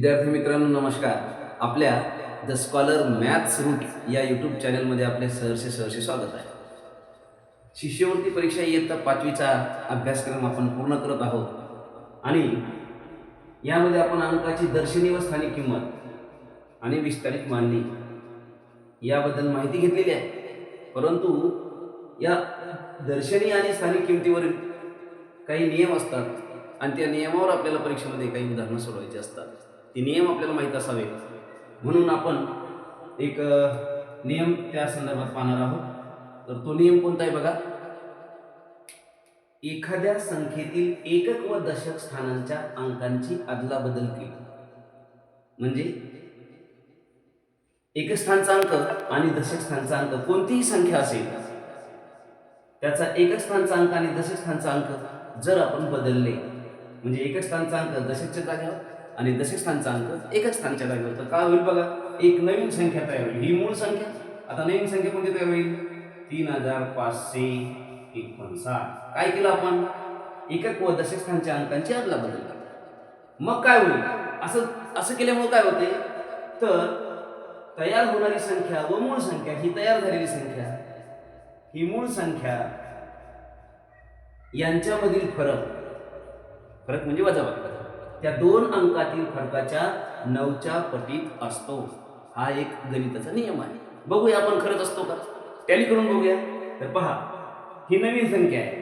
विद्यार्थी मित्रांनो नमस्कार. आपल्या द स्कॉलर मॅथ्स रूट या यूट्यूब चॅनलमध्ये आपले सहर्षे सहर्षे स्वागत आहे. शिष्यवृत्ती परीक्षा इयत्ता पाचवीचा अभ्यासक्रम आपण पूर्ण करत आहोत. आणि यामध्ये आपण अंकाची दर्शनी व स्थानिक किंमत आणि विस्तारित मांडणी याबद्दल माहिती घेतलेली आहे. परंतु या दर्शनी आणि स्थानिक किमतीवरील काही नियम असतात आणि त्या नियमावर आपल्याला परीक्षेमध्ये काही उदाहरणं सोडवायची असतात. ते नियम आपल्याला माहीत असावे. म्हणून आपण एक नियम त्या संदर्भात पाहणार आहोत. तर तो नियम कोणता आहे बघा? एखाद्या संख्येतील एकक व दशक स्थानांच्या अंकांची अदलाबदल केली. म्हणजे एक स्थानचा अंक आणि दशक स्थानचा अंक कोणतीही संख्या असेल त्याचा एक स्थानचा अंक आणि दशक स्थानचा अंक जर आपण बदलले म्हणजे एकच स्थानचा अंक दशकच्या जागेवर आणि दशक स्थानचा अंक एकच स्थानच्या जागेवर तर काय होईल बघा एक नवीन संख्या तयार होईल. ही मूळ संख्या. आता नवीन संख्या कोणती तयार होईल? तीन हजार पाचशे एकोणसाठ. काय केलं आपण? एकक व दशक स्थानच्या अंकांची अदला बदल मग काय होईल? असं असं केल्यामुळे काय होते? तर तयार होणारी संख्या व मूळ संख्या ही तयार झालेली संख्या ही मूळ संख्या यांच्यामधील फरक फरक म्हणजे वजाबाकी. त्या दोन अंकातील फरकाच्या नऊच्या पटीत असतो. हा एक गणिताचा नियम आहे. बघूया आपण खरंच असतो का? टॅली करून बघूया. तर पहा ही नवीन संख्या आहे.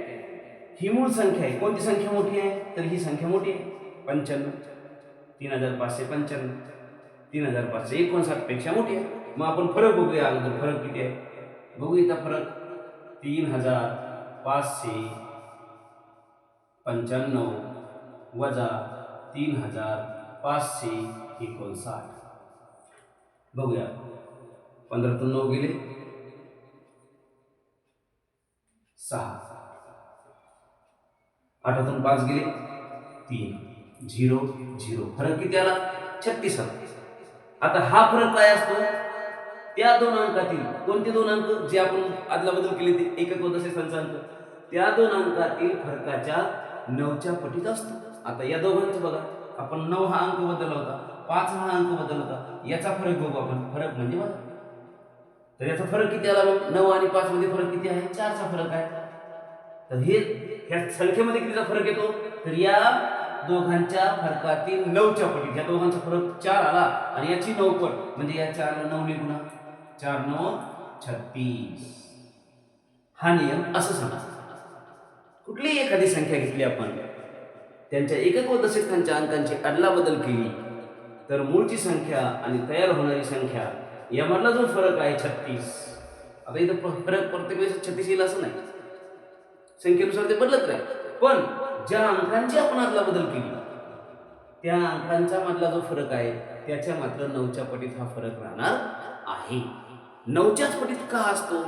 ही मूळ संख्या आहे. कोणती संख्या मोठी आहे? तर ही संख्या मोठी आहे. पंच्याण्णव. तीन हजार पाचशे पंच्याण्णव. तीन हजार पाचशे एकोणसाठपेक्षा मोठी आहे. मग आपण फरक बघूया. अगोदर फरक किती आहे? बघू इथं फरक. तीन हजार पाचशे पंच्याण्णव वजा तीन हजार पाचशे एकोणसाठ. बघूया. पंधरातून नऊ गेले. सहा. आठातून पाच गेले. तीन. Zero zero. फरक किती आला? छत्तीस आला. आता हा फरक काय असतो? त्या दोन अंकातील कोणते दोन अंक? जे आपण आदला बदल केले ते एकक व दशक स्थानचा त्या दोन अंकातील फरकाच्या नऊच्या पटीत असतो. आता या दोघांचं बघा. आपण नऊ हा अंक बदलला होता. पाच हा अंक बदलला होता. याचा फरक बघू आपण. फरक म्हणजे बघा. तर याचा फरक किती आला मग नऊ आणि पाच मध्ये फरक किती आहे? चारचा फरक आहे. तर हे ह्या संख्येमध्ये कितीचा फरक येतो? तर या दोघांच्या फरकातील नऊच्या पटीत. या दोघांचा फरक चार आला आणि याची नऊ पट म्हणजे या चार नऊ निघून चार नऊ छत्तीस. हा नियम असं समजतं कुठलीही एखादी संख्या घेतली आपण? त्यांच्या एकक व दशकांच्या अंकांची अदलाबदल केली. तर मूळची संख्या आणि तयार होणारी संख्या यामधला जो फरक आहे छत्तीस. आता इथं फरक प्रत्येक वेळेस छत्तीस येईल असं नाही. संख्येनुसार ते बदलत नाही पण ज्या अंकांची आपण अदलाबदल केली त्या अंकांचा मधला जो फरक आहे त्याच्या मात्र नऊच्या पटीत हा फरक राहणार आहे. नऊच्याच पटीत का असतो?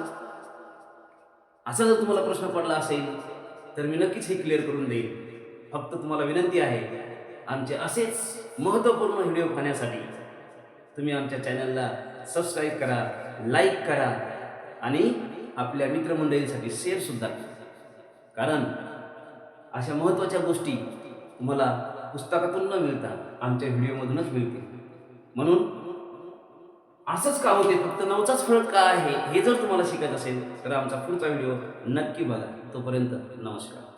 असा जर तुम्हाला प्रश्न पडला असेल तर मी नक्कीच हे क्लिअर करून देईन. फक्त तुम्हाला विनंती आहे आमचे असेच महत्त्वपूर्ण व्हिडिओ पाहण्यासाठी तुम्ही आमच्या चॅनलला सबस्क्राईब करा लाईक करा आणि आपल्या मित्रमंडळींसाठी शेअरसुद्धा कारण अशा महत्त्वाच्या गोष्टी तुम्हाला पुस्तकातून न मिळता आमच्या व्हिडिओमधूनच मिळतील. म्हणून असंच का होते? फक्त नऊचाच फरक काय आहे? हे जर तुम्हाला शिकायचं असेल तर आमचा पुढचा व्हिडिओ नक्की बघा. तोपर्यंत नमस्कार.